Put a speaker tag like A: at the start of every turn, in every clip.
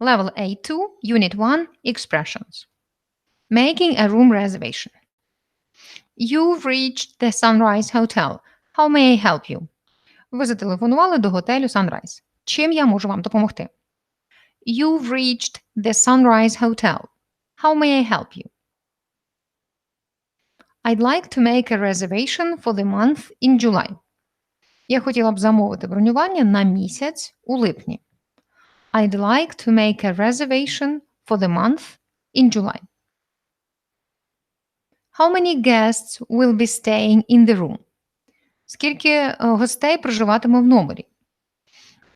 A: Level A2, Unit 1, Expressions. Making a room reservation. You've reached the Sunrise Hotel. How may I help you? Ви зателефонували до готелю Sunrise. Чим я можу вам допомогти? You've reached the Sunrise Hotel. How may I help you? I'd like to make a reservation for the month in July. Я хотіла б замовити бронювання на місяць у липні. I'd like to make a reservation for the month in July. How many guests will be staying in the room? Скільки е, гостей проживатиме в номері?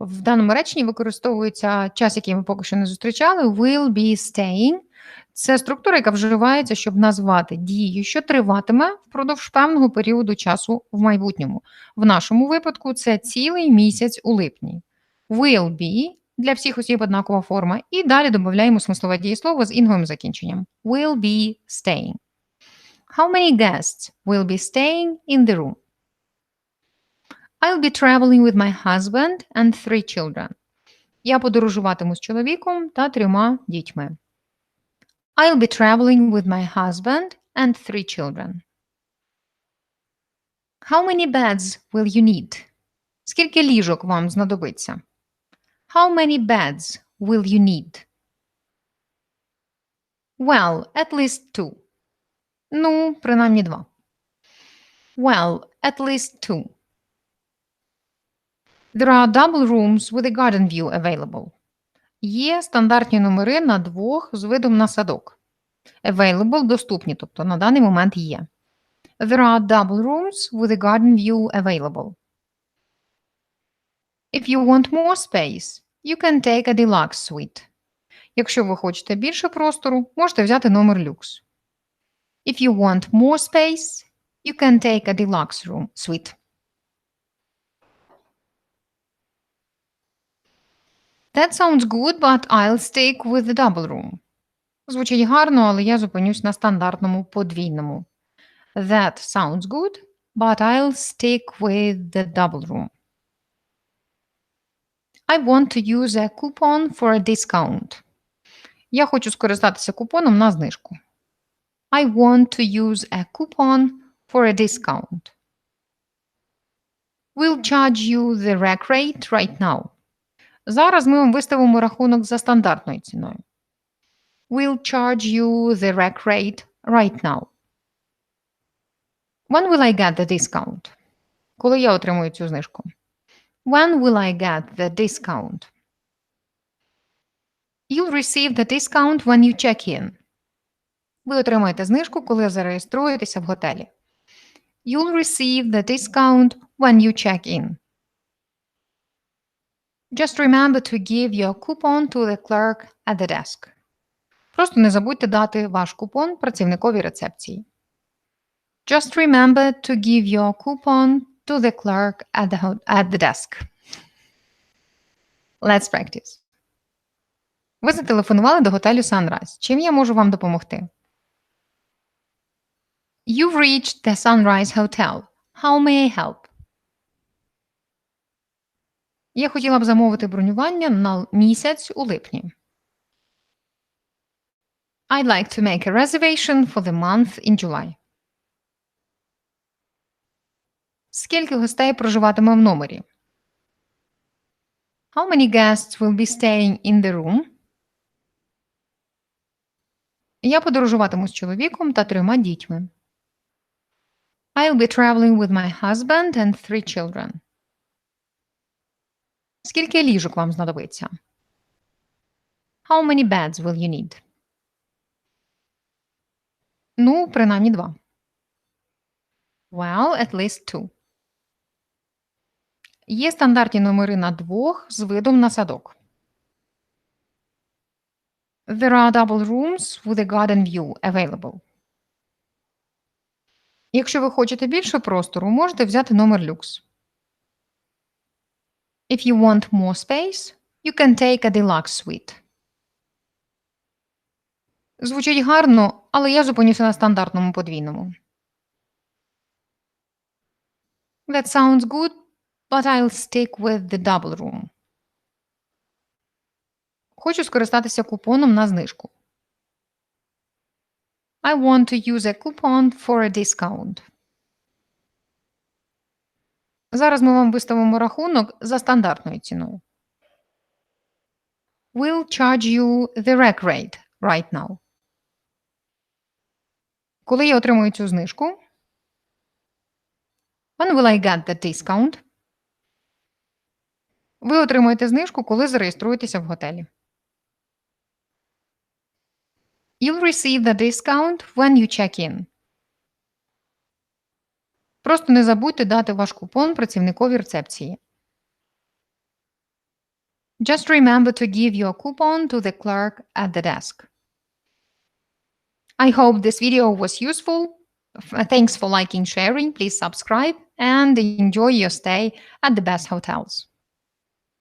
A: В даному реченні використовується час, який ми поки що не зустрічали. Will be staying. Це структура, яка вживається, щоб назвати дію, що триватиме впродовж певного періоду часу в майбутньому. В нашому випадку це цілий місяць у липні. Will be для всіх осіб однакова форма. І далі додаємо смислове дієслово з інговим закінченням. Will be staying. How many guests will be staying in the room? I'll be traveling with my husband and three children. Я подорожуватиму з чоловіком та трьома дітьми. I'll be traveling with my husband and three children. How many beds will you need? Скільки ліжок вам знадобиться? How many beds will you need? Well, at least two. Ну, принаймні два. Well, at least two. There are double rooms with a garden view available. Є стандартні номери на двох з видом на садок. Available – доступні, тобто на даний момент є. There are double rooms with a garden view available. If you want more space, you can take a deluxe suite. Якщо ви хочете більше простору, можете взяти номер люкс. If you want more space, you can take a deluxe room suite. That sounds good, but I'll stick with the double room. Звучить гарно, але я зупинюсь на стандартному подвійному. That sounds good, but I'll stick with the double room. I want to use a coupon for a discount. Я хочу скористатися купоном на знижку. I want to use a coupon for a discount. We'll charge you the rack rate right now. Зараз ми вам виставимо рахунок за стандартною ціною. We'll charge you the rack rate right now. When will I get the discount? Коли я отримую цю знижку? When will I get the discount? You'll receive the discount when you check in. Ви отримаєте знижку, коли зареєструєтеся в готелі. You'll receive the discount when you check in. Just remember to give your coupon to the clerk at the desk. Просто не забудьте дати ваш купон працівникові рецепції. Just remember to give your coupon to the clerk at the, at the desk. Let's practice. Ви зателефонували до готелю Sunrise. Чим я можу вам допомогти? You've reached the Sunrise Hotel. How may I help? Я хотіла б замовити бронювання на місяць у липні. I'd like to make a reservation for the month in July. Скільки гостей проживатиме в номері? How many guests will be staying in the room? Я подорожуватиму з чоловіком та трьома дітьми. I'll be traveling with my husband and three children. Скільки ліжок вам знадобиться? How many beds will you need? Ну, принаймні два. Well, at least two. Є стандартні номери на двох з видом на садок. There are double rooms with a garden view available. Якщо ви хочете більше простору, можете взяти номер люкс. If you want more space, you can take a deluxe suite. Звучить гарно, але я зупинюся на стандартному подвійному. That sounds good, but I'll stick with the double room. Хочу скористатися купоном на знижку. I want to use a coupon for a discount. Зараз ми вам виставимо рахунок за стандартною ціною. We'll charge you the rack rate right now. Коли я отримую цю знижку, when will I get the discount? Ви отримуєте знижку, коли зареєструєтеся в готелі. You'll receive the discount when you check in. Просто не забудьте дати ваш купон працівникові рецепції. Just remember to give your coupon to the clerk at the desk. I hope this video was useful. Thanks for liking, sharing. Please subscribe and enjoy your stay at the best hotels.